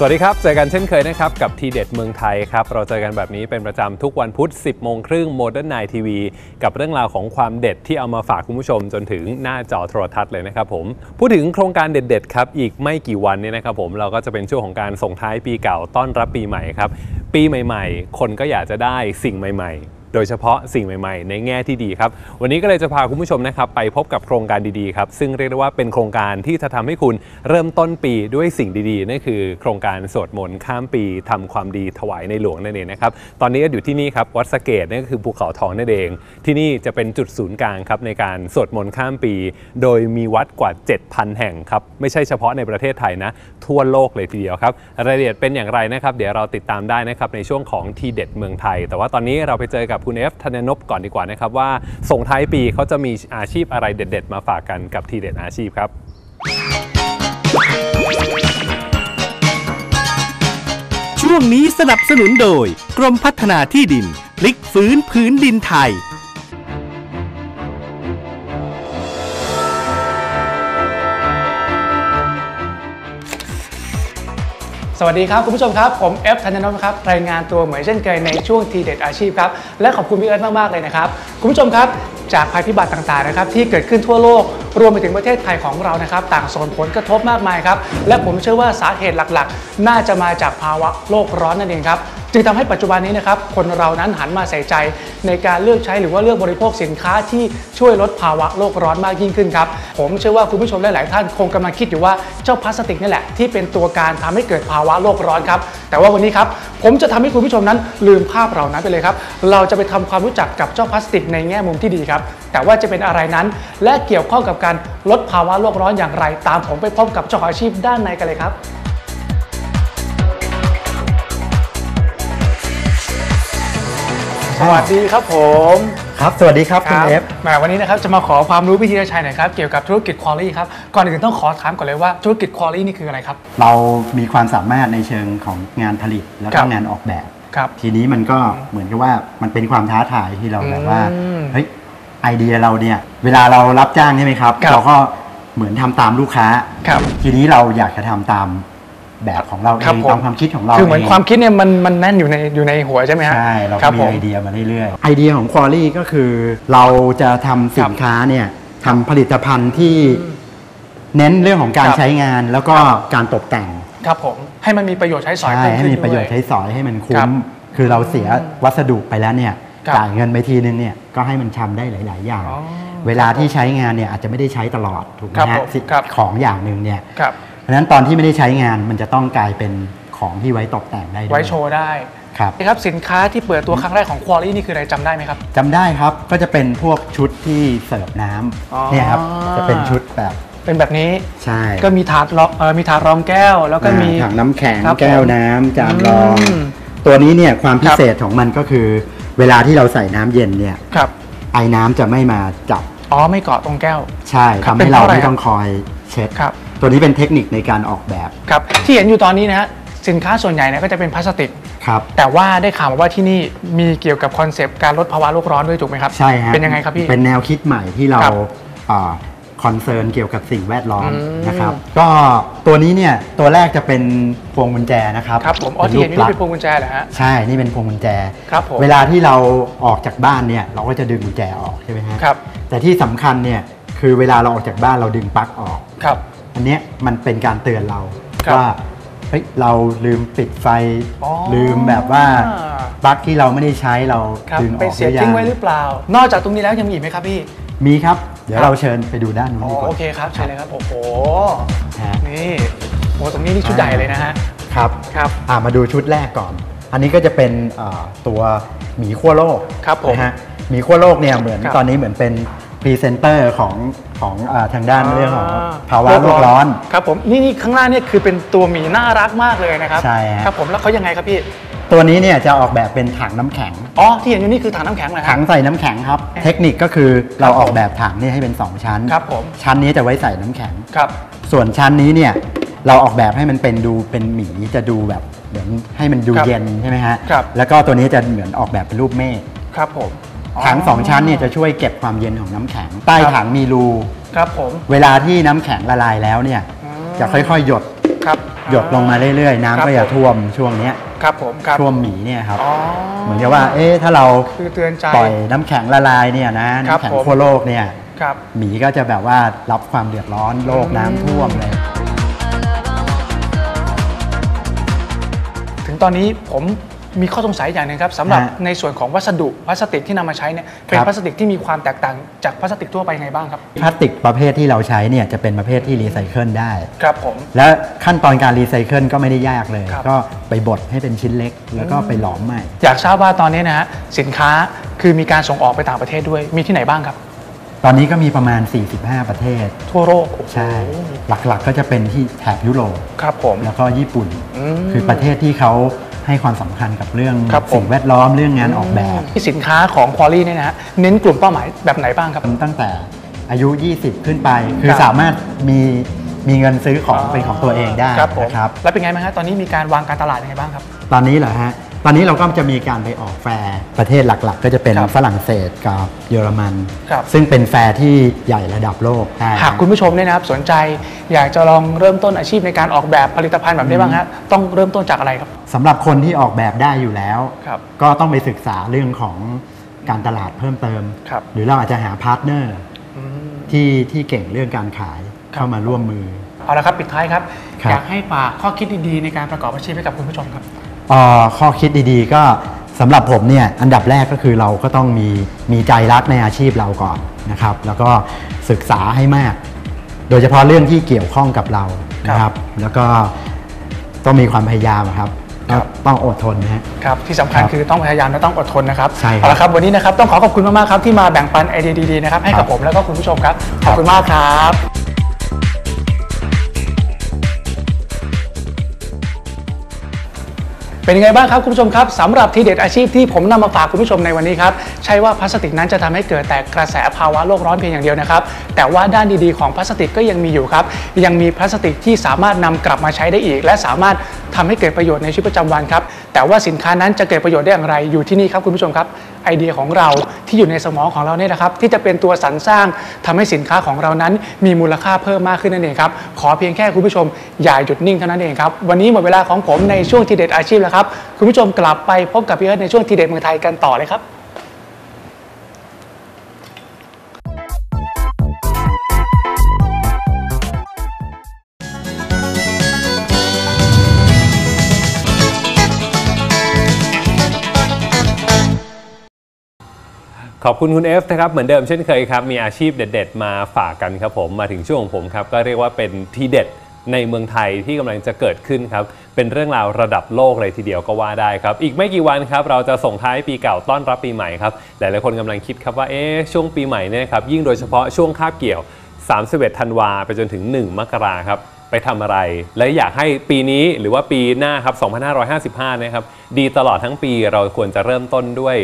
สวัสดีครับ เจอกันเช่นเคยนะครับ กับทีเด็ดเมืองไทยครับ เราเจอกันแบบนี้เป็นประจำทุกวันพุธ 10 โมงครึ่งโมเดิร์นไนทีวีกับเรื่องราวของความเด็ดที่เอามาฝากคุณผู้ชมจนถึงหน้าจอโทรทัศน์เลยนะครับผม พูดถึงโครงการเด็ดๆครับ อีกไม่กี่วันนี้นะครับผมเราก็จะเป็นช่วงของการส่งท้ายปีเก่าต้อนรับปีใหม่ครับ ปีใหม่ ๆ คนก็อยากจะได้สิ่งใหม่ ๆ โดยเฉพาะสิ่งใหม่ๆ ในแง่ที่ดีครับ วันนี้ก็เลยจะพาคุณผู้ชมนะครับไปพบกับโครงการดีๆครับ ซึ่งเรียกได้ว่าเป็นโครงการที่จะทำให้คุณเริ่มต้นปีด้วยสิ่งดีๆนั่นคือ โครงการสวดมนต์ข้ามปีทำความดีถวายในหลวงนั่นเองนะครับ ตอนนี้อยู่ที่นี่ครับวัดสะเกดนั่นก็คือภูเขาทองนั่นเอง ที่นี่จะเป็นจุดศูนย์กลางครับในการสวดมนต์ข้ามปี โดยมีวัดกว่า 7,000 แห่งครับไม่ใช่เฉพาะในประเทศไทยนะ ทั่วโลกเลยทีเดียวครับรายละเอียดเป็นอย่างไรนะครับ เดี๋ยวเราติดตามได้นะครับในช่วงของทีเด็ดเมืองไทย แต่ว่าตอนนี้เราไปเจอกับคุณเอฟธนนพก่อนดีกว่านะครับว่าส่งท้ายปีเขาจะมีอาชีพอะไรเด็ด ๆ มาฝากกันกับทีเด็ดอาชีพครับช่วงนี้สนับสนุนโดย กรมพัฒนาที่ดินพลิกฟื้นพื้นดินไทย สวัสดีครับ คุณผู้ชมครับ ผมเอฟธัญญนพครับรายงานตัวเหมือนเช่นเคยในช่วงทีเด็ดอาชีพครับ และขอบคุณพี่เอิร์ธมาก ๆ เลยนะครับ คุณผู้ชมครับ จากภัยพิบัติต่าง ๆ นะครับ ที่เกิดขึ้นทั่วโลก รวมไปถึงประเทศไทยของเรานะครับ ต่างส่งผลกระทบมากมายครับ และผมเชื่อว่าสาเหตุหลัก ๆ น่าจะมาจากภาวะโลกร้อนนั่นเองครับจึงทำให้ปัจจุบันนี้นะครับคนเรานั้นหันมาใส่ใจ ในการเลือกใช้หรือว่าเลือกบริโภคสินค้าที่ช่วยลดภาวะโลกร้อนมากยิ่งขึ้นครับผมเชื่อว่าคุณผู้ชมหลาย ๆ ท่านคงกำลังคิดอยู่ว่าเจ้าพลาสติกนี่แหละที่เป็นตัวการทำให้เกิดภาวะโลกร้อนครับแต่ว่าวันนี้ครับผมจะทำให้คุณผู้ชมนั้นลืมภาพเหล่านั้นไปเลยครับเราจะไปทำความรู้จักกับเจ้าพลาสติกในแง่มุมที่ดีครับแต่ว่าจะเป็นอะไรนั้น และเกี่ยวข้องกับการลดภาวะโลกร้อนอย่างไร ตามผมไปพบกับเจ้าของอาชีพด้านในกันเลยครับ สวัสดีครับผมครับ สวัสดีครับคุณเอฟแหมวันนี้นะครับจะมาขอความรู้วิทยาชัยหน่อยครับเกี่ยวกับธุรกิจควอลี่ครับก่อนอื่นต้องขอถามก่อนเลยว่าธุรกิจควอลี่นี่คืออะไรครับ เรามีความสามารถในเชิงของงานผลิตแล้วครัก็บงานออกแบบครับทีนี้มันก็เหมือนกับว่ามันเป็นความท้าทายที่เราแบบว่าอืมเฮ้ยไอเดียเราเนี่ยเวลาเรารับจ้างใช่ไหมครับครับเราก็เหมือนทำตามลูกค้าครับทีนี้เราอยากจะทำตาม แบบของเราเอครับงผมตามความคิดของเราคือเหมือนงความคิดเนี่ยมันมันแน่นอยู่ในอยู่ในหัวใช่ไหมฮะใช่เราครัก็บมีผมไอเดียมาเรื่อยๆไอเดียของควอลี่ก็คือ เราจะทำสินค้าเนี่ยทำผลิตภัณฑ์ที่เน้นเรื่องของการครับใช้งานแล้วก็การตกแต่ง ครับผมให้มันมีประโยชน์ใช้สอยใช่เพิ่มให้ขึ้นมีประโยชน์ด้วใช้สอยให้มันครัคุ้บมคือเราเสียวัสดุไปแล้วเนี่ยครับจ่ายเงินไปทีนึงเนี่ยก็ให้มันทำได้หลาย ๆ อย่างอ๋อเวลาที่ใช้งานเนี่ยอาจจะไม่ได้ใช้ตลอดถูกไหมครับฮะผมสิครับของอย่างหนึ่งเนี่ยค รับเพราะฉะนั้นตอนที่ไม่ได้ใช้งานมันจะต้องกลายเป็นของที่ไว้ตกแต่งได้ด้วย ไว้โชว์ได้ครับนะครับสินค้าที่เปิดตัวครั้งแรกของควอลี่นี่คืออะไรจำได้ไหมครับ จำได้ครับก็จะเป็นพวกชุดที่เสิร์ฟน้อ๋อำเนี่ยครับจะเป็นชุดแบบเป็นแบบนี้ใช่ก็มีถาดรองเอ่อมีถาดรองแก้ว แล้วก็มี อ่าถังน้ำแข็งครับผมแก้วน้ำจานรอง อืม ตัวนี้เนี่ยความพิครับเศษของมันก็คือ เวลาที่เราใส่น้ำเย็นเนี่ยครับไอ้น้ำจะไม่มาจับอ๋อไม่เกาะตรงแก้ว ใช่ครับทำเป็นให้เพเราราะอะไร ไม่ต้องคอยเช็ด ครับ ตัวนี้เป็นเทคนิคในการออกแบบครับที่เห็นอยู่ตอนนี้นะฮะสินค้าส่วนใหญ่เนี่ยก็จะเป็นพลาสติก ครับ แต่ว่าได้ข่าวมาว่าที่นี่มีเกี่ยวกับคอนเซปต์การลดภาวะโลกร้อนด้วยถูกไหมครับใช่ฮะเป็นยังไงครับพี่ เป็นแนวคิดใหม่ที่เราครับคอนเซิร์นเกี่ยวกับสิ่งแวดล้อมอืม นะครับ ก็ตัวนี้เนี่ยตัวแรกจะเป็นพวงกุญแจนะครับครับผมอ๋อที่เห็นอยู่รูนี่ปเป็นพวงกุญแจเหรอฮะ ใช่นี่เป็นพวงกุญแจ ครับผม เวลาที่เราออกจากบ้านเนี่ยเราก็จะดึงกุญแจออกใช่ไหมฮะครับ แต่ที่สำคัญเนี่ยคือเวลาเราออกจากบ้านเราดึงปลั๊กออก ครับ อันเนี้ยมันเป็นการเตือนเราครับว่าเฮ้ยเราลืมปิดไฟ อ๋อ ลืมแบบว่าปลั๊กที่เราไม่ได้ใช้เราครับดึงอไปอกเสียหรือยัทิ้งไว้หรือเปล่า นอกจากตรงนี้แล้วยังมีอีกไหมครับพี่มีครับ เดี๋ยวเราเชิญไปดูด้านนู้นอ๋อดีกว่า โอเคครับเชิญเลยครับ โอ้โห ฮะ นี่โอ้ตรงนี้นี่ชุดใหญ่เลยนะฮะ ครับครับ อ่ามาดูชุดแรกก่อน อันนี้ก็จะเป็นเอ่อตัวหมีขั้วโลกครับผมนะฮะหมีขั้วโลกเนี่ยเหมือนครับตอนนี้เหมือนเป็น พรีเซนเตอร์ของของอาทางด้านเรื่องของาภาวะโลกร้อน ครับผมนี่นี่ข้างล่างเนี่ยคือเป็นตัวหมีน่ารักมากเลยนะครับใช่ฮะ ครับผมแล้วเขายังไงครับพี่ตัวนี้เนี่ยจะออกแบบเป็นถังน้ำแข็ง อ๋อที่เห็นอยู่นี่คือถังน้ำแข็งเหรอคถัรับงใส่น้ำแข็งครับ เทคนิคก็คือเราออกแบบถังเนี่ยให้เป็น 2 ชั้น ครับผม ชั้นนี้จะไว้ใส่น้ำแข็ง ครับส่วนชั้นนี้เนี่ยเราออกแบบให้มันเป็นดูเป็นหมีจะดูแบบเหมือนให้มันดูครับเย็นใช่ไหมฮะครับแล้วก็ตัวนี้จะเหมือนออกแบบเป็นรูปเมฆ ครับผม ถังสองชั้นเนี่ยจะช่วยเก็บความเย็นของน้ำแข็ง ใต้ครับถังมีรู ครับผม เวลาที่น้ำแข็งละลายแล้วเนี่ยอืมจะค่อยๆ หยดครับหยดลงมาเรื่อยๆ น้ำครับก็จะผมท่วมช่วงเนี้ยครับผมครับ ท่วมหมีเนี่ยครับ อ๋อ เหมือนกับว่า เอ๊ะ ถ้าเราคือเตือนใจ ปล่อยน้ำแข็งละลายเนี่ยนะ ครับน้ำแข็งผม ขั้วโลกเนี่ย ครับ หมีก็จะแบบว่ารับความเดือดร้อนโลกน้ำท่วมเลย ถึงตอนนี้ผม มีข้อสงสัยอย่างหนึงครับสำหรับฮะ ในส่วนของวัสดุพลาสติกที่นำมาใช้เนี่ยเป็นครับพลาสติกที่มีความแตกต่างจากพลาสติกทั่วไปยังไงบ้างครับพลาสติกประเภทที่เราใช้เนี่ยจะเป็นประเภทที่รีไซเคิลได้ ครับผม และขั้นตอนการรีไซเคิลก็ไม่ได้ยากเลย ครับ ก็ไปบดให้เป็นชิ้นเล็ก แล้วก็ไปหลอมใหม่ อยากทราบว่าตอนนี้นะฮะสินค้าคือมีการส่งออกไปต่างประเทศด้วยมีที่ไหนบ้างครับ ตอนนี้ก็มีประมาณ 45 ประเทศ ทั่วโลกโอ้โหใช่ หลักๆก็จะเป็นที่แถบยุโรป ครับผม แล้วก็ญี่ปุ่นอืมคือประเทศที่เขา ให้ความสำคัญกับเรื่องครับผม สิ่งแวดล้อมเรื่องงานออกแบบ ที่สินค้าของควอลี่เนี่ยนะฮะเน้นกลุ่มเป้าหมายแบบไหนบ้างครับ ตั้งแต่อายุ 20 ขึ้นไป คือครับสามารถมีมีเงินซื้อของเป็นของตัวเองได้ครับผมนะครับ แล้วเป็นไงบ้างฮะตอนนี้มีการวางการตลาดยังไงบ้างครับ ตอนนี้เหรอฮะ ตอนนี้เราก็จะมีการไปออกแฟร์ประเทศหลักๆ ก็จะเป็นครับฝรั่งเศสกับเยอรมัน ครับ ซึ่งเป็นแฟร์ที่ใหญ่ระดับโลกได้หากคุณผู้ชมเนี่ยนะครับสนใจอยากจะลองเริ่มต้นอาชีพในการออกแบบผลิตภัณฑ์แบบนี้บ้างฮะต้องเริ่มต้นจากอะไรครับ สำหรับคนที่ออกแบบได้อยู่แล้ว ครับก็ต้องไปศึกษาเรื่องของการตลาดเพิ่มเติม ครับ หรือเราอาจจะหาพาร์ทเนอร์อืม ที่ที่เก่งเรื่องการขายครับ เข้ามาร่วมมือ เอาละครับปิดท้ายครับ ครับ อยากให้ฝากข้อคิดดีๆในการประกอบอาชีพให้กับคุณผู้ชมครับเอ่อ ข้อคิดดีๆ ก็สำหรับผมเนี่ยอันดับแรกก็คือเราก็ต้องมีมีใจรักในอาชีพเราก่อนนะครับ แล้วก็ศึกษาให้มาก โดยเฉพาะเรื่องที่เกี่ยวข้องกับเรานะครับ แล้วก็ต้องมีความพยายามอะครับครับต้องอดทนนะฮะครับที่สำคัญครับคือต้องพยายามและต้องอดทนนะครับใช่ครับเอาละครับวันนี้นะครับต้องขอขอบคุณมากๆครับที่มาแบ่งปันไอเดียดีๆนะครับให้คกัรับบผมแล้วก็คุณผู้ชมครับคขรับอบคุณมากครับ เป็นยังไงบ้างครับคุณผู้ชมครับสำหรับทีเด็ดอาชีพที่ผมนำมาฝากคุณผู้ชมในวันนี้ครับใช่ว่าพลาสติกนั้นจะทำให้เกิดแต่กระแสภาวะโลกร้อนเพียงอย่างเดียวนะครับ แต่ว่าด้านดีๆของพลาสติกก็ยังมีอยู่ครับ ยังมีพลาสติกที่สามารถนำกลับมาใช้ได้อีก และสามารถทำให้เกิดประโยชน์ในชีวิตประจำวันครับแต่ว่าสินค้านั้นจะเกิดประโยชน์ได้อย่างไรอยู่ที่นี่ครับคุณผู้ชมครับไอเดียของเราที่อยู่ในสมองของเราเนี่ยนะครับ ที่จะเป็นตัวสรรสร้างทำให้สินค้าของเรานั้น มีมูลค่าเพิ่มมากขึ้นนั่นเองครับขอเพียงแค่คุณผู้ชมอย่าหยุดนิ่งเท่านั้นเองครับวันนี้หมดเวลาของผมในช่วงทีเด็ดอาชีพแล้วครับคุณผู้ชมกลับไปพบกับพี่เอิร์ธในช่วงทีเด็ดเมืองไทยกันต่อเลยครับ อบคุณคุณเอฟนะครับ เหมือนเดิมเช่นเคยครับ มีอาชีพเด็ด ๆ มาฝากกันครับผมมาถึงช่วงของผมครับ ก็เรียกว่าเป็นทีเด็ดในเมืองไทยที่กำลังจะเกิดขึ้นครับ เป็นเรื่องราวระดับโลกเลยทีเดียวก็ว่าได้ครับ อีกไม่กี่วันครับ เราจะส่งท้ายปีเก่าต้อนรับปีใหม่ครับ หลายๆคนกำลังคิดครับว่าเอ๊ะช่วงปีใหม่เนี่ยครับยิ่งโดยเฉพาะช่วงคาบเกี่ยว 31 ธันวาไปจนถึง 1 มกราครับไปทำอะไร และอยากให้ปีนี้หรือว่าปีหน้าครับ 2555 นะครับ ดีตลอดทั้งปีเราควรจะเริ่มต้นด้วย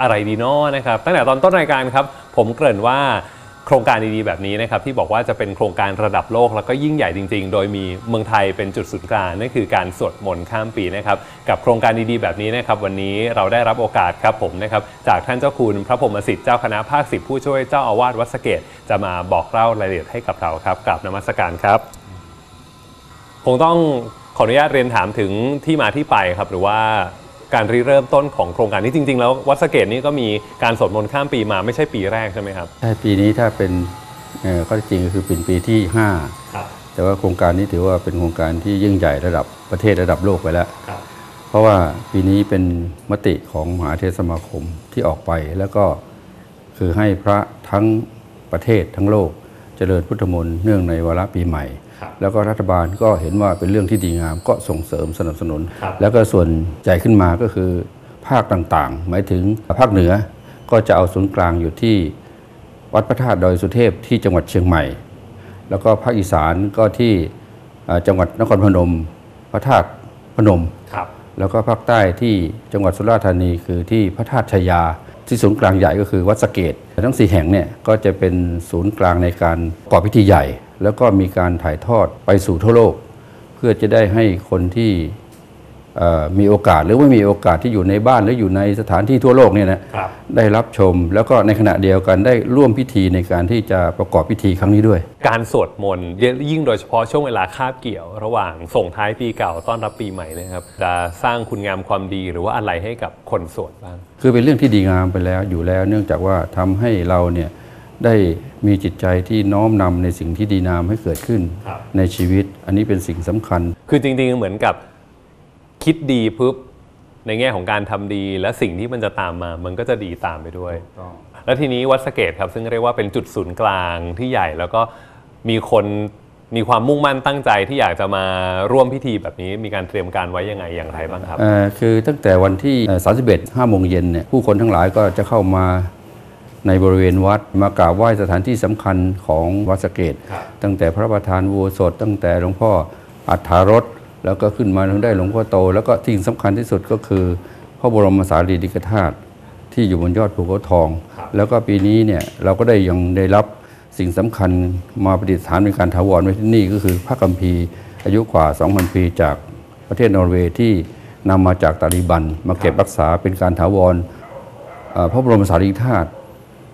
อะไรดีนาะนะครับตั้งแต่ตอนต้นรายการครับผมเกริ่นว่าโครงการดีๆแบบนี้นะครับที่บอกว่าจะเป็นโครงการระดับโลกแล้วก็ยิ่งใหญ่จริง ๆ โดยมีเมืองไทยเป็นจุดศูนย์กลางนั่นคือการสวดมนต์ข้ามปีนะครับกับโครงการดีๆแบบนี้นะครับวันนี้เราได้รับโอกาสครับผมนะครับจากท่านเจ้าคุณพระพรหมสิทธิ์เจ้าคณะภาคสิบผู้ช่วยเจ้าอาวาสวัดสเกตจะมาบอกเล่ารายละเอียดให้กับเราครับกราบนมัสการครับ คงต้องขออนุญาตเรียนถามถึงที่มาที่ไปครับหรือว่า การริเริ่มต้นของโครงการนี้จริง ๆ แล้ววัดสะเกตนี่ก็มีการสวดมนต์ข้ามปีมาไม่ใช่ปีแรกใช่ไหมครับใช่ปีนี้ถ้าเป็นเอ่อข้อเท็จจริงก็คือเป็นปีที่ครับ5แต่ว่าโครงการนี้ถือว่าเป็นโครงการที่ยิ่งใหญ่ระดับประเทศระดับโลกไปแล้วครับเพราะว่าปีนี้เป็นมติของมหาเทรสมาคมที่ออกไปแล้วก็คือให้พระทั้งประเทศทั้งโลกเจริญพุทธมนต์เนื่องในวาระปีใหม่ แล้วก็รัฐบาลก็เห็นว่าเป็นเรื่องที่ดีงามก็ส่งเสริมสนับสนุน แล้วก็ส่วนใหญ่ขึ้นมาก็คือภาคต่างๆ หมายถึงภาคเหนือก็จะเอาศูนย์กลางอยู่ที่วัดพระธาตุดอยสุเทพที่จังหวัดเชียงใหม่ แล้วก็ภาคอีสานก็ที่เอ่อจังหวัดนครพนม พระธาตุพนมครับแล้วก็ภาคใต้ที่จังหวัดสุราษฎร์ธานีคือที่พระธาตุชายา ที่ศูนย์กลางใหญ่ก็คือวัดสะเกต ทั้งสี่แห่งเนี่ยก็จะเป็นศูนย์กลางในการประกอบพิธีใหญ่ แล้วก็มีการถ่ายทอดไปสู่ทั่วโลก เพื่อจะได้ให้คนที่ มีโอกาสหรือว่ามีโอกาสที่อยู่ในบ้านหรืออยู่ในสถานที่ทั่วโลกเนี่ยนะครับได้รับชมแล้วก็ในขณะเดียวกันได้ร่วมพิธีในการที่จะประกอบพิธีครั้งนี้ด้วย การสวดมนต์ยิ่งโดยเฉพาะช่วงเวลาคาบเกี่ยว ระหว่างส่งท้ายปีเก่าต้อนรับปีใหม่เนะครับจะสร้างคุณงามความดีหรือว่าอะไรให้กับคนสวดบ้าง คือเป็นเรื่องที่ดีงามไปแล้วอยู่แล้ว เนื่องจากว่าทำให้เราเนี่ยได้มีจิตใจที่น้อมนำในสิ่งที่ดีงามให้เกิดขึ้นครับในชีวิต อันนี้เป็นสิ่งสำคัญ คือจริงๆเหมือนกับ คิดดีปุ๊บในแง่ของการทำดีและสิ่งที่มันจะตามมา มันก็จะดีตามไปด้วย แล้วทีนี้วัดสะเกตครับ ซึ่งเรียกว่าเป็นจุดศูนย์กลางที่ใหญ่ แล้วก็มีคนมีความมุ่งมั่นตั้งใจที่อยากจะมาร่วมพิธีแบบนี้มีการเตรียมการไว้ยังไงอย่างไรบ้างครับเอ่อคือตั้งแต่วันที่เอ่อ31 5โมงเย็นเนี่ยผู้คนทั้งหลายก็จะเข้ามาในบริเวณวัดมากราบไหว้สถานที่สำคัญของวัดสะเกตครับตั้งแต่พระประธานอุโบสถตั้งแต่หลวงพ่ออัฏฐารถ แล้วก็ขึ้นมาถึงได้หลวงพ่อโต แล้วก็ที่สำคัญที่สุดก็คือ พระบรมสารีริกธาตุที่อยู่บนยอดภูเขาทอง แล้วก็ปีนี้เนี่ยเราก็ได้ยังได้รับสิ่งสำคัญมาประดิษฐานเป็นการถาวรไว้ที่นี่ก็คือพระคัมภีร์อายุกว่า 2,000 ปีจากประเทศนอร์เวย์ที่นำมาจากตาลิบัน มาเก็บรักษาเป็นการถาวรเอ่อพระบรมสารีริกธาตุ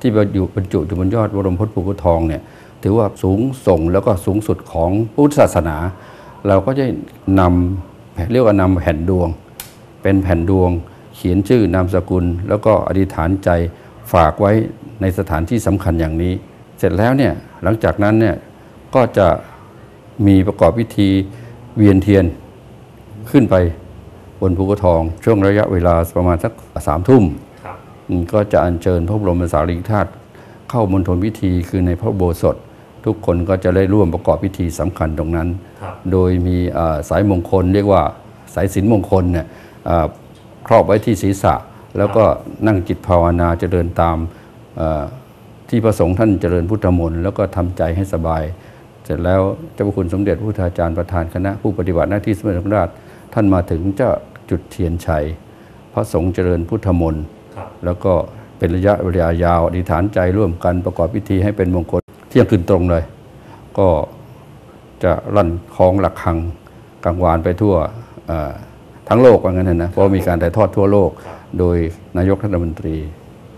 ที่บรรจุบรรจุอยู่บนยอดบรมพตภูเขาทองเนี่ยถือว่าสูงส่งแล้วก็สูงสุดของพุทธศาสนา เราก็จะนำเรียกว่านำแผ่นดวง เป็นแผ่นดวง เขียนชื่อนามสกุล แล้วก็อธิษฐานใจฝากไว้ในสถานที่สำคัญอย่างนี้ เสร็จแล้วเนี่ยหลังจากนั้นเนี่ยก็จะมีประกอบพิธีเวียนเทียนขึ้นไปบนภูเขาทอง ช่วงระยะเวลาประมาณสักสามทุ่มอืมก็จะอัญเชิญพระบรมสารีริกธาตุเข้ามณฑลพิธีคือในพระอุโบสถ ทุกคนก็จะได้ร่วมประกอบพิธีสำคัญตรงนั้นครับโดยมีอ่าสายมงคลเรียกว่าสายสินมงคลเนี่ยอ่าครอบไว้ที่ศีรษะ แล้วก็นั่งจิตภาวนาเจริญตามอ่าที่พระสงฆ์ท่านเจริญพุทธมนต์แล้วก็ทำใจให้สบาย เสร็จแล้วเจ้าพระคุณสมเด็จพระพุทธาจารย์ประธานคณะผู้ปฏิบัติหน้าที่สมเด็จพระราชท่านมาถึงจะจุดเทียนชัย พระสงฆ์เจริญพุทธมนต์แล้วก็เป็นระยะเวลายาวอธิษฐานใจร่วมกันประกอบพิธีให้เป็นมงคล เที่ยงคืนตรงเลย ก็จะลั่นคล้องหลักคังกังวานไปทั่วเอ่อทั้งโลกว่างั้นนะนะเพราะมีการถ่ายทอดทั่วโลก โดยนายกรัฐมนตรี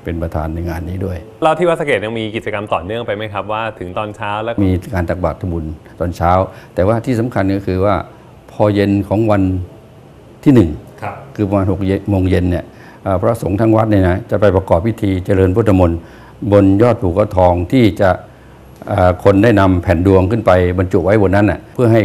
เป็นประธานในงานนี้ด้วย เราที่วัดสะเกตยังมีกิจกรรมต่อเนื่องไปไหมครับว่าถึงตอนเช้าแล้วมีการตักบาตรทำบุญตอนเช้า แต่ว่าที่สำคัญก็คือว่าพอเย็นของวันที่หนึ่งครับคือประมาณหกโมงเย็นเนี่ยเอ่อพระสงฆ์ทั้งวัดเนี่ยนะจะไปประกอบพิธีเจริญพุทธมนต์บนยอดภูเขาทองที่จะเอ่อ คนได้นำแผ่นดวงขึ้นไปบรรจุไว้บนนั้นน่ะเพื่อให้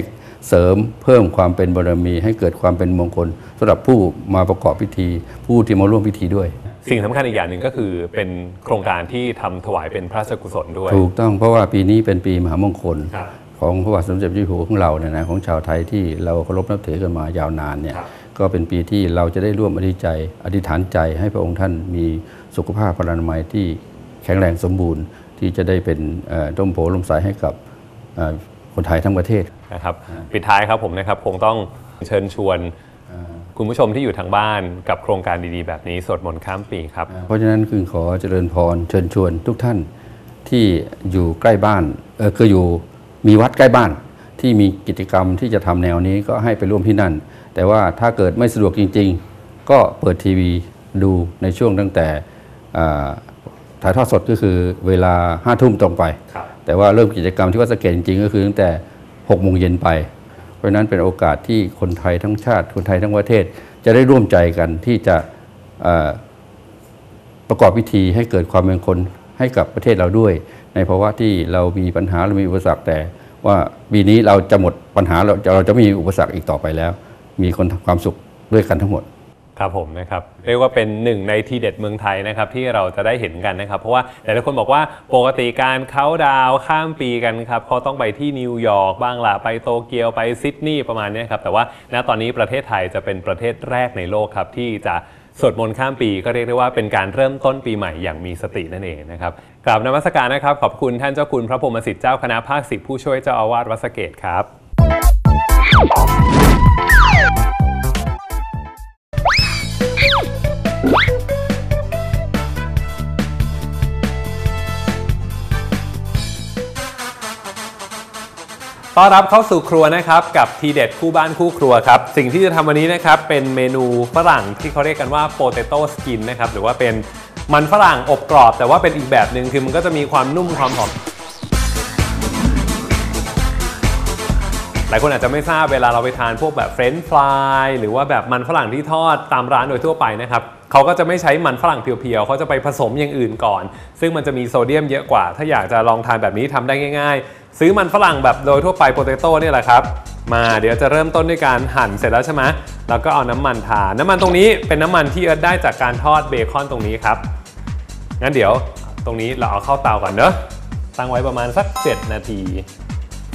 เสริมเพิ่มความเป็นบารมี ให้เกิดความเป็นมงคลสำหรับผู้มาประกอบพิธี ผู้ที่มาร่วมพิธีด้วย สิ่งสำคัญอีกอย่างหนึ่งก็คือเป็นโครงการที่ทำถวายเป็นพระราชกุศลด้วย ถูกต้องเพราะว่าปีนี้เป็นปีมหามงคลครับของพระบาทสมเด็จพระเจ้าอยู่หัวของเราเนี่ยนะของชาวไทยที่เราเคารพนับถือกันมายาวนานเนี่ยครับก็เป็นปีที่เราจะได้ร่วมอธิใจอธิษฐานใจให้พระองค์ท่านมีสุขภาพพลานามัยที่แข็งแรงสมบูรณ์ ที่จะได้เป็นเอ่อต้มโผลมใสให้กับเอ่อคนไทยทั้งประเทศนะครับปิดท้ายครับผมนะครับคงต้องเชิญชวนคุณผู้ชมที่อยู่ทางบ้านกับโครงการดีๆ แบบนี้สวดมนต์ข้ามปีครับ เพราะฉะนั้นคือขอเจริญพรเชิญชวนทุกท่านที่อยู่ใกล้บ้านเออคืออยู่มีวัดใกล้บ้าน ที่มีกิจกรรมที่จะทำแนวนี้ก็ให้ไปร่วมที่นั่น แต่ว่าถ้าเกิดไม่สะดวกจริง ๆ ก็เปิดทีวีดูในช่วงตั้งแต่อ่า ถ่ายทอดสดก็คือเวลาห้าทุ่มตรงไปครับแต่ว่าเริ่มกิจกรรมที่วัดสะเกดจริงๆก็คือตั้งแต่6โมงเย็นไป เพราะฉะนั้นเป็นโอกาสที่คนไทยทั้งชาติ คนไทยทั้งประเทศ จะได้ร่วมใจกันที่จะเอ่อประกอบพิธีให้เกิดความเป็นคนให้กับประเทศเราด้วย ในภาวะที่เรามีปัญหาเรามีอุปสรรคแต่ว่าปีนี้เราจะหมดปัญหาเราจะเราจะไม่มีอุปสรรคอีกต่อไปแล้ว มีคนทำความสุขด้วยกันทั้งหมด ครับผมนะครับเรียกว่าเป็นหนึ่งในทีเด็ดเมืองไทยนะครับที่เราจะได้เห็นกันนะครับ เพราะว่าหลายๆคนบอกว่าปกติการเข้าดาวข้ามปีกันครับเขาต้องไปที่นิวยอร์กบ้างละไปโตเกียวไปซิดนีย์ประมาณนี้ครับแต่ว่าณตอนนี้ประเทศไทยจะเป็นประเทศแรกในโลกครับที่จะสวดมนต์ข้ามปีก็เรียกได้ว่าเป็นการเริ่มต้นปีใหม่อย่างมีสตินั่นเองนะครับกราบนมัสการนะครับ ขอบคุณท่านเจ้าคุณพระพรหมสิทธิ์เจ้าคณะภาคสิบผู้ช่วยเจ้าอาวาสวัดสเกตครับ ต้อนรับเข้าสู่ครัวนะครับกับทีเด็ดคู่บ้านคู่ครัวครับสิ่งที่จะทำวันนี้นะครับเป็นเมนูฝรั่งที่เขาเรียกกันว่า potato skin นนะครับหรือว่าเป็นมันฝรั่งอบกรอบ แต่ว่าเป็นอีกแบบหนึ่งคือมันก็จะมีความนุ่มความหอมหลายคนอาจจะไม่ทราบเวลาเราไปทานพวกแบบเฟรนช์ฟรายหรือว่าแบบมันฝรั่งที่ทอดตามร้านโดยทั่วไปนะครับเขาก็จะไม่ใช้มันฝรั่งเพียวๆเขาจะไปผสมอย่างอื่นก่อน ซึ่งมันจะมีโซเดียมเยอะกว่า ถ้าอยากจะลองทานแบบนี้ทำได้ง่าย ซื้อมันฝรั่งแบบโดยทั่วไปโปเตโต้เนี่ยแหละครับ มาเดี๋ยวจะเริ่มต้นด้วยการหั่นเสร็จแล้วใช่ไหมแล้วก็เอาน้ำมันทา น้ำมันตรงนี้เป็นน้ำมันที่เอิร์ธได้จากการทอดเบคอนตรงนี้ครับ งั้นเดี๋ยวตรงนี้เราเอาเข้าเตาก่อนเนอะตั้งไว้ประมาณสัก 7 นาที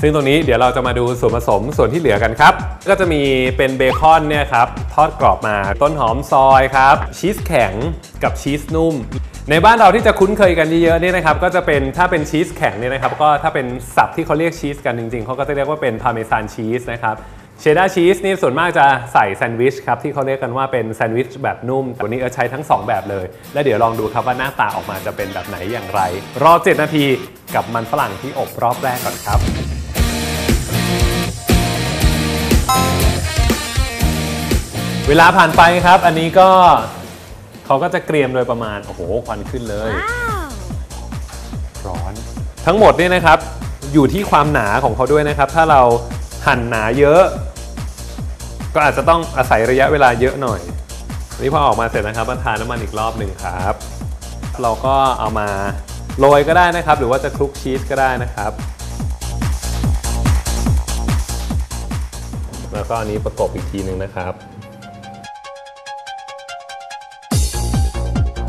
ซึ่งตรงนี้เดี๋ยวเราจะมาดูส่วนผสมส่วนที่เหลือกันครับ ก็จะมีเป็นเบคอนเนี่ยครับทอดกรอบมาต้นหอมซอยครับชีสแข็งกับชีสนุ่ม ในบ้านเราที่จะคุ้นเคยกันเยอะๆเนี่ยนะครับก็จะเป็นถ้าเป็นชีสแข็งเนี่ยนะครับก็ถ้าเป็นศัพท์ที่เขาเรียกชีสกันจริงๆเขาก็จะเรียกว่าเป็นพาเมซานชีสนะครับเชดดาร์ชีสนี่ส่วนมากจะใส่แซนด์วิชครับที่เขาเรียกกันว่าเป็นแซนด์วิชแบบนุ่มวันนี้เออใช้ทั้ง 2 แบบเลย และเดี๋ยวลองดูครับว่าหน้าตาออกมาจะเป็นแบบไหนอย่างไร รอ 7 นาทีกับมันฝรั่งที่อบรอบแรกก่อนครับ เวลาผ่านไปครับ อันนี้ก็ เขาก็จะเกรียมโดยประมาณ โอ้โห ควันขึ้นเลย ร้อน ทั้งหมดเนี่ยนะครับ อยู่ที่ความหนาของเขาด้วยนะครับ ถ้าเราหั่นหนาเยอะ ก็อาจจะต้องอาศัยระยะเวลาเยอะหน่อยอันนี้พอออกมาเสร็จนะครับมาทานน้ำมันอีกรอบหนึ่งครับ เราก็เอามาโรยก็ได้นะครับ หรือว่าจะคลุกชีสก็ได้นะครับ แล้วก็อันนี้ประกบอีกทีหนึ่งนะครับ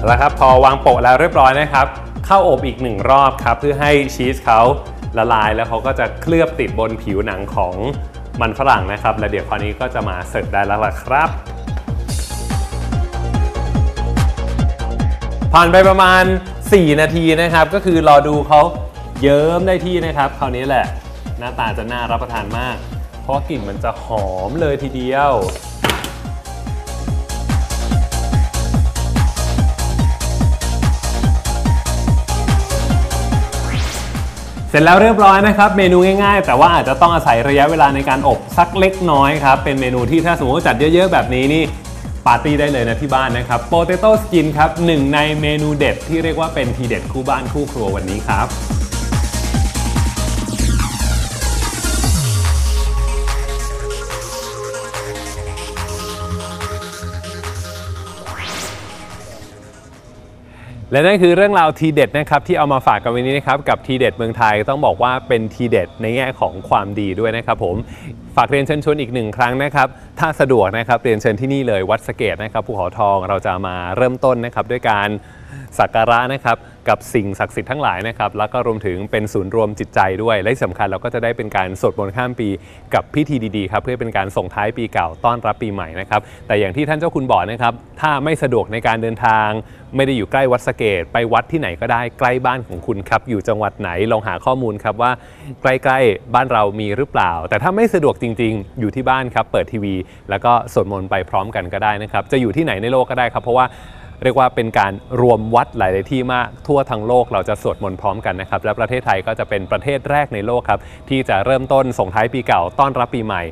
แล้วครับพอวางโปะแล้วเรียบร้อยนะครับ เข้าอบอีกหนึ่งรอบครับเพื่อให้ชีสเขาละลายแล้วเขาก็จะเคลือบติดบนผิวหนังของมันฝรั่งนะครับ และเดี๋ยวคราวนี้ก็จะมาเสิร์ฟได้แล้วล่ะครับ ผ่านไปประมาณ 4 นาทีนะครับ ก็คือรอดูเขาเยิ้มได้ที่นะครับ คราวนี้แหละ หน้าตาจะน่ารับประทานมาก เพราะกลิ่นมันจะหอมเลยทีเดียว เสร็จแล้วเรียบร้อยนะครับ เมนูง่ายๆ แต่ว่าอาจจะต้องอาศัยระยะเวลาในการอบสักเล็กน้อยครับ เป็นเมนูที่ถ้าสมมติว่าจัดเยอะๆ แบบนี้นี่ปาร์ตี้ได้เลยนะที่บ้านนะครับโปเตโต้สกินครับหนึ่งในเมนูเด็ดที่เรียกว่าเป็นทีเด็ดคู่บ้านคู่ครัววันนี้ครับ และนั่นคือเรื่องราวทีเด็ดนะครับที่เอามาฝากกันวันนี้นะครับกับทีเด็ดเมืองไทยต้องบอกว่าเป็นทีเด็ดในแง่ของความดีด้วยนะครับผมฝากเรียนเชิญชวนอีกหนึ่งครั้งนะครับ ถ้าสะดวกนะครับเรียนเชิญที่นี่เลยวัดสะเกตนะครับภูเขาทองเราจะมาเริ่มต้นนะครับด้วยการ สักการะนะครับกับสิ่งศักดิ์สิทธิ์ทั้งหลายนะครับแล้วก็รวมถึงเป็นศูนย์รวมจิตใจด้วย และที่สำคัญเราก็จะได้เป็นการสวดมนต์ข้ามปีกับพิธีดีๆครับเพื่อเป็นการส่งท้ายปีเก่าต้อนรับปีใหม่นะครับแต่อย่างที่ท่านเจ้าคุณบอกนะครับถ้าไม่สะดวกในการเดินทาง ไม่ได้อยู่ใกล้วัดสะเกต ไปวัดที่ไหนก็ได้ใกล้บ้านของคุณครับอยู่จังหวัดไหนลองหาข้อมูลครับว่าใกล้ๆบ้านเรามีหรือเปล่า แต่ถ้าไม่สะดวกจริง ๆ อยู่ที่บ้านครับเปิดทีวี แล้วก็สวดมนต์ไปพร้อมกันก็ได้นะครับจะอยู่ที่ไหนในโลกก็ได้ครับเพราะว่า เรียกว่าเป็นการรวมวัดหลายๆที่มากทั่วทั้งโลกเราจะสวดมนต์พร้อมกันนะครับ และประเทศไทยก็จะเป็นประเทศแรกในโลกครับที่จะเริ่มต้นส่งท้ายปีเก่าต้อนรับปีใหม่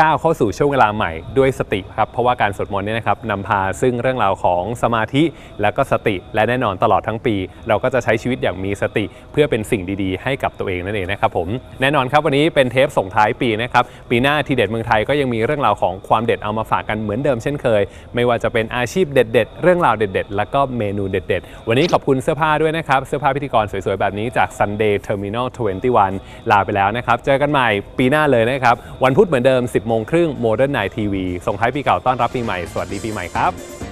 ก้าวเข้าสู่ช่วงเวลาใหม่ด้วยสติครับเพราะว่าการสวดมนต์เนี่ยนะครับนำพาซึ่งเรื่องราวของสมาธิและก็สติและแน่นอนตลอดทั้งปี เราก็จะใช้ชีวิตอย่างมีสติเพื่อเป็นสิ่งดีๆ ให้กับตัวเองนั่นเองนะครับผมแน่นอนครับวันนี้เป็นเทปส่งท้ายปีนะครับปีหน้าทีเด็ดเมืองไทยก็ยังมีเรื่องราวของความเด็ดเอามาฝากกันเหมือนเดิมเช่นเคย ไม่ว่าจะเป็นอาชีพเด็ด ๆ เรื่องราวเด็ด ๆ แล้วก็เมนูเด็ด ๆ วันนี้ขอบคุณเสื้อผ้าด้วยนะครับเสื้อผ้าพิธีกรสวยๆแบบนี้จาก Sunday Terminal 21 ลาไปแล้วนะครับเจอกันใหม่ปีหน้าเลยนะครับวันพุธเหมือนเดิม 10โมงครึ่งโมเดิร์นไนทีวีส่งท้ายปีเก่าต้อนรับปีใหม่ สวัสดีปีใหม่ครับ